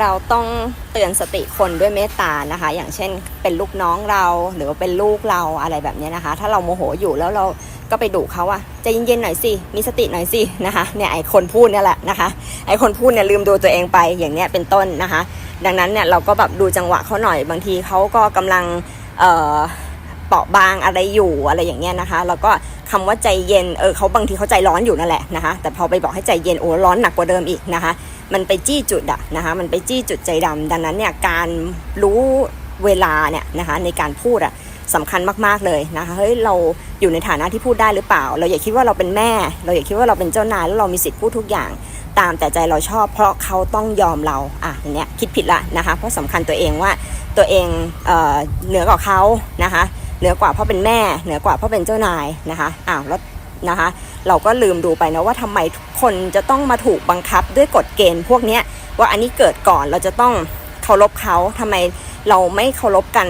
เราต้องเตือนสติคนด้วยเมตตานะคะ อย่างเช่นเป็นลูกน้องเราหรือว่าเป็นลูกเราอะไรแบบนี้นะคะ ถ้าเราโมโหอยู่แล้วเราก็ไปดุเขาอะใจเย็นๆหน่อยสิมีสติหน่อยสินะคะเนี่ยไอคนพูดเนี่ยแหละนะคะ ไอคนพูดเนี่ยลืมดูตัวเองไปอย่างเนี้ยเป็นต้นนะคะ ดังนั้นเนี่ยเราก็แบบดูจังหวะเขาหน่อยบางทีเขาก็กำลังเอ่อเปราะบางอะไรอยู่อะไรอย่างเงี้ยนะคะ แล้วก็ คำว่าใจเย็นเออเขาบางทีเขาใจร้อนอยู่นั่นแหละนะคะแต่พอไปบอกให้ใจเย็นโอ้ร้อนหนักกว่าเดิมอีกนะคะ มันไปจี้จุดอะนะคะมันไปจี้จุดใจดำดังนั้นเนี่ยการรู้เวลาเนี่ยนะคะในการพูดอะสำคัญมากๆเลยนะคะเฮ้ยเราอยู่ในฐานะที่พูดได้หรือเปล่า เราอย่าคิดว่าเราเป็นแม่ เราอย่าคิดว่าเราเป็นเจ้านายแล้วเรามีสิทธิ์พูดทุกอย่าง ตามแต่ใจเราชอบ เพราะเขาต้องยอมเราอะเนี้ยคิดผิดละนะคะเพราะสำคัญตัวเองว่าตัวเองเอ่อเหนือกว่าเขานะคะ เหนือกว่าเพราะเป็นแม่ เหนือกว่าเพราะเป็นเจ้านายนะคะอ้าวแล้วนะคะ เราก็ลืมดูไปนะว่าทำไมคนจะต้องมาถูกบังคับด้วยกฎเกณฑ์พวกเนี้ว่าอันนี้เกิดก่อนเราจะต้องเคารพเขาทำไมเราไม่เคารพกัน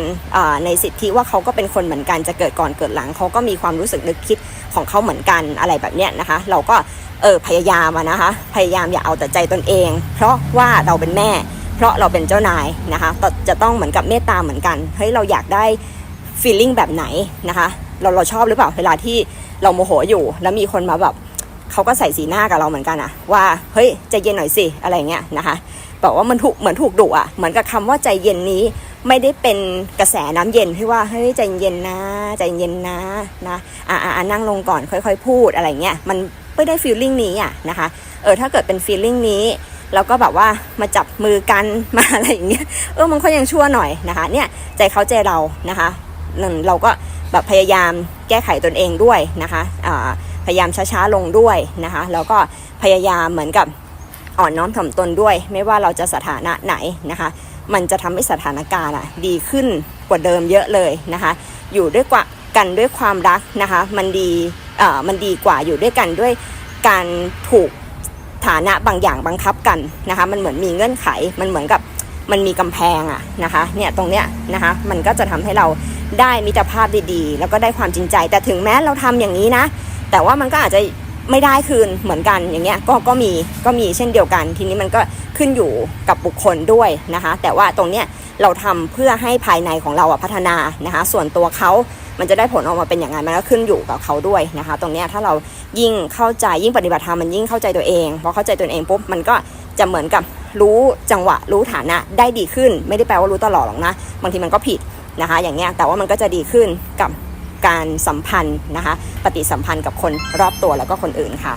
ในสิทธิว่าเขาก็เป็นคนเหมือนกันจะเกิดก่อนเกิดหลังเขาก็มีความรู้สึกนึกคิดของเขาเหมือนกันอะไรแบบเนี้ยนะคะ เราก็เออพยายามนะคะ พยายามอย่าเอาแต่ใจตนเอง เพราะว่าเราเป็นแม่ เพราะเราเป็นเจ้านายนะคะจะต้องเหมือนกับเมตตาเหมือนกันเฮ้ยเราอยากได้ feeling แบบไหนนะคะ เราเราชอบหรือเปล่าเวลาที่เราโมโหอยู่ แล้วมีคนมาแบบเขาก็ใส่สีหน้ากับเราเหมือนกันอะว่าเฮ้ยใจเย็นหน่อยสิอะไรเงี้ยนะคะบอกว่ามันถูกเหมือนถูกดุอะเหมือนกับคำว่าใจเย็นนี้ไม่ได้เป็นกระแสน้ำเย็นที่ว่าเฮ้ยใจเย็นนะ ใจเย็นนะนะอ่าอ่านั่งลงก่อนค่อย ๆ พูดอะไรเงี้ยมันไม่ได้ feeling นี้อะนะคะเออถ้าเกิดเป็น feeling นี้แล้วก็แบบว่ามาจับมือกันมาอะไรอย่างเงี้ยเออมันก็ยังชั่วหน่อยนะคะ เนี่ยใจเขาใจเรานะคะ เราก็แบบพยายามแก้ไขตนเองด้วยนะคะพยายามช้าๆลงด้วยนะคะ แล้วก็พยายามเหมือนกับอ่อนน้อมถ่อมตนด้วย ไม่ว่าเราจะสถานะไหนนะคะ มันจะทำให้สถานการณ์อะดีขึ้นกว่าเดิมเยอะเลยนะคะ อยู่ด้วยกว่ากันด้วยความรักนะคะ มันดีเอ่อมันดีกว่าอยู่ด้วยกันด้วยการถูกฐานะบางอย่างบังคับกันนะคะ มันเหมือนมีเงื่อนไข มันเหมือนกับมันมีกำแพงอะนะคะ เนี่ยตรงเนี้ยนะคะ มันก็จะทำให้เรา ได้มิตรภาพดีๆ แล้วก็ได้ความจริงใจ แต่ถึงแม้เราทำอย่างนี้นะ แต่ว่ามันก็อาจจะไม่ได้คืนเหมือนกันอย่างเงี้ยก็ก็มีก็มีเช่นเดียวกัน ทีนี้มันก็ขึ้นอยู่กับบุคคลด้วยนะคะ แต่ว่าตรงเนี้ยเราทำเพื่อให้ภายในของเราอะพัฒนานะคะ ส่วนตัวเขามันจะได้ผลออกมาเป็นอย่างไรมันก็ขึ้นอยู่กับเขาด้วยนะคะ ตรงเนี้ยถ้าเรายิ่งเข้าใจยิ่งปฏิบัติธรรมมันยิ่งเข้าใจตัวเองพอเข้าใจตัวเองปุ๊บมันก็จะเหมือนกับรู้จังหวะรู้ฐานะได้ดีขึ้น ไม่ได้แปลว่ารู้ตลอดหรอกนะบางทีมันก็ผิด นะคะ อย่างเงี้ยแต่ว่ามันก็จะดีขึ้นกับการสัมพันธ์นะคะ ปฏิสัมพันธ์กับคนรอบตัวแล้วก็คนอื่นค่ะ